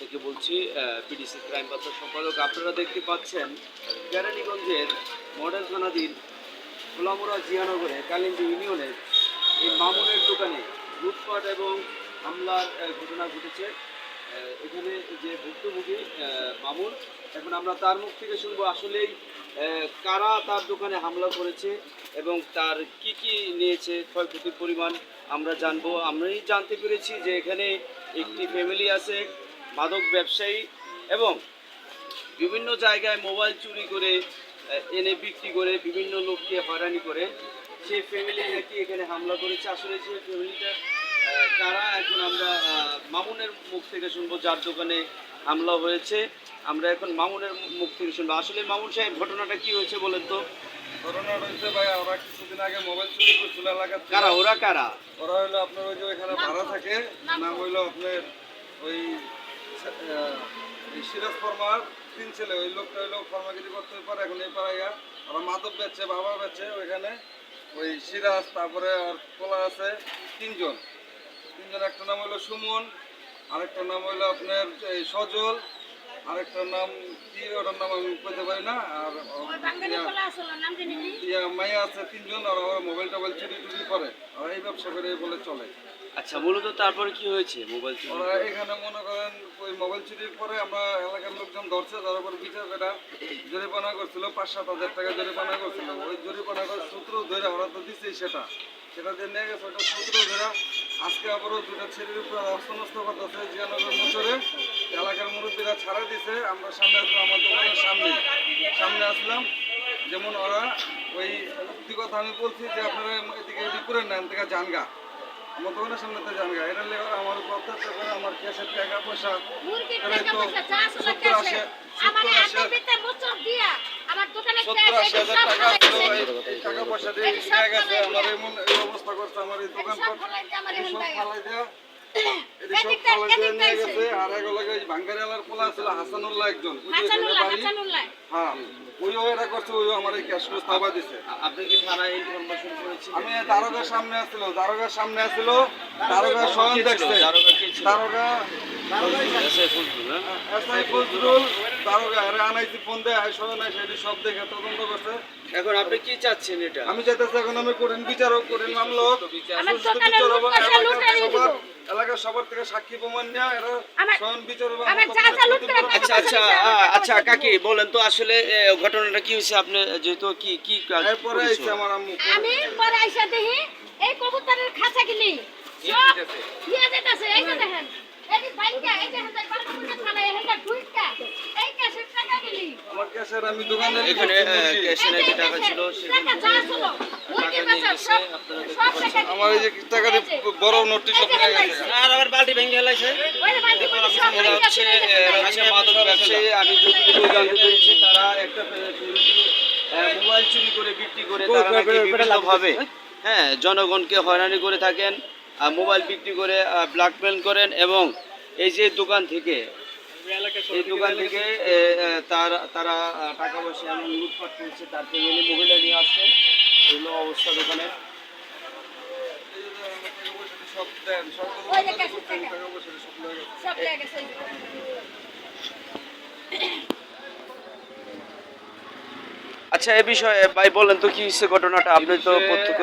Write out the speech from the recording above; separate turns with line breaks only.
থেকে বলছি PDC crime বার্তা সম্পাদক, আপনারা দেখতে পাচ্ছেন কেরানীগঞ্জের মডেল থানাধীন খোলামোড়া জিয়ানগরে, কালিন্দী ইউনিয়নের এই মামুনের দোকানে লুটপাট এবং হামলার ঘটনা ঘটেছে। এখানে যে ভুক্তভোগী মামুন, এখন আমরা তার মুখ থেকে শুনব আসলেই কারা তার দোকানে হামলা করেছে এবং তার কি কি নিয়েছে, ক্ষয়ক্ষতির পরিমাণ আমরা জানব। আমরাই জানতে পেরেছি যে এখানে একটি ফ্যামিলি আছে মাদক ব্যবসায়ী এবং বিভিন্ন জায়গায় মোবাইল চুরি করে এনে বিক্রি করে বিভিন্ন লোককে হয়রানি করে। সেই ফ্যামিলি নাকি এখানে হামলা করেছে? আসলে সেই ফ্যামিলিটা কারা? এখন আমরা মামুনের মুখ থেকে শুনব যার দোকানে হামলা হয়েছে। আমরা এখন মামুনের মুখ থেকে শুনব। আসলে মামুন সাহেব ঘটনাটা কি হয়েছে বলেন তো?
করোনা রয়েছে ভাই ওরা কিছুদিন আগে মোবাইল চুরি করছিল এলাকার।
কারা? ওরা কারা?
ওরা হইল আপনার ওই যে এখানে ভাড়া থাকে নাম হইল আপনার ওই সিরাজ ফর্মার তিন ছেলে ওই লোকটা হইল ফর্মাগিরি করতে পারে এখন এই পাড়াইয়া ওরা মাদক বেচছে বাবা বেচছে ওইখানে। ওই সিরাজ তারপরে আর পোলা আছে তিনজন। তিনজন একটা নাম হইল সুমন আরেকটার নাম হইল আপনার এই সজল আরেকটার নাম কি ওটার নাম আমি কইতে পারি না আর ইয়া- ইয়া মাইয়া আছে তিনজন আর ওরা মোবাইল টোবাইল চুরি টুরি করে। আর এই ব্যবসা করে বলে চলে।
আচ্ছা মূলত তারপরে কি হয়েছে মোবাইল চুরি
ওরা এখানে মনে করেন ওই মোবাইল চুরির পরে আমরা এলাকার লোকজন ধরছে তার উপর বিচার করে। জরিমানা করছিল পাঁচ সাত হাজার টাকা জরিমানা করছিল। ওই জরিমানা করে সূত্র ধরে ওরা তো দিচ্ছেই সেটা। সেটা দিয়ে নিয়ে গেছে ওটা সূত্র ধরে আজকে আবারও দুটা ছেলের উপর অস্তনস্ত করতেছে জিয়ানগর মোচরে। এলাকার মুরব্বীরা ছাড়া দিছে আমরা সামনে আসলাম আমার দোকানের সামনে। সামনে আসলাম যেমন ওরা ওই কথা আমি বলছি যে আপনারা এদিকে এদিক করে নেন থেকে জানগা আমার দোকানের সামনে তো জানগা এটা লেগে আমার উপর অত্যাচার করে আমার ক্যাশের টাকা পয়সা টাকা পয়সা দিয়ে গেছে। আমার এমন অবস্থা করছে আমার এই দোকান সব ফালাই আর লগে ওই ভাঙ্গারি আলার পোলা ছিল হাসানুল্লাহ একজন। ওই যে হ্যাঁ ওইও এটা করছে ওইও আমার এই ক্যাশ থাবা দিছে।
আপনি কি থানায় ইনফরমেশন
আমি দারোগার সামনে আসছিল দারোগার সামনে আসছিল দারোগা স্বয়ং? দেখছে।
দারোগা এখন আপনি কি চাচ্ছেন এটা?
আমি চাইতেছি এখন আমি করেন বিচারক করেন মামলক এলাকার সবার থেকে সাক্ষী প্রমাণ এরা স্বয়ং বিচার হবে
আমার
আমার
চাচা লুট করে
ক্ষতিপূরণ-
আচ্ছা আচ্ছা আচ্ছা কাকি বলেন তো আসলে ঘটনাটা কি হয়েছে? আপনি যেহেতু কি কি কাজ
এরপরে
করেছ?
আইছে আমার আম্মু।
আমি পরে আইসা দেখি এই কবুতরের খাঁচা কিনি সব ঢুইকা এই ক্যাশের টাকা দিলি।
আমার ক্যাশের আমি দোকানে
এখানে এ, ক্যাশে নাকি টাকা ছিল গেছে,
আমার এই যে টাকা বড় নোটটি সব নিয়ে গেছে।
আর আবার বালতি ভেঙে আমি যতটুকু জানতে পেরেছি তারা একটা মোবাইল চুরি করে বিক্রি করে তারা বিভিন্নভাবে হ্যাঁ জনগণকে হয়রানি করে থাকেন মোবাইল বিক্রি করে ব্ল্যাকমেল করেন এবং এই যে দোকান থেকে এই দোকান থেকে তার তারা টাকা পয়সা এমন লুটপাট করছে তার ফ্যামিলি মহিলা নিয়ে আসছে। এগুলো অবস্থা
গেছে
আচ্ছা এ বিষয়ে ভাই বলেন তো কি হচ্ছে ঘটনাটা? আপনি তো প্রত্যক্ষ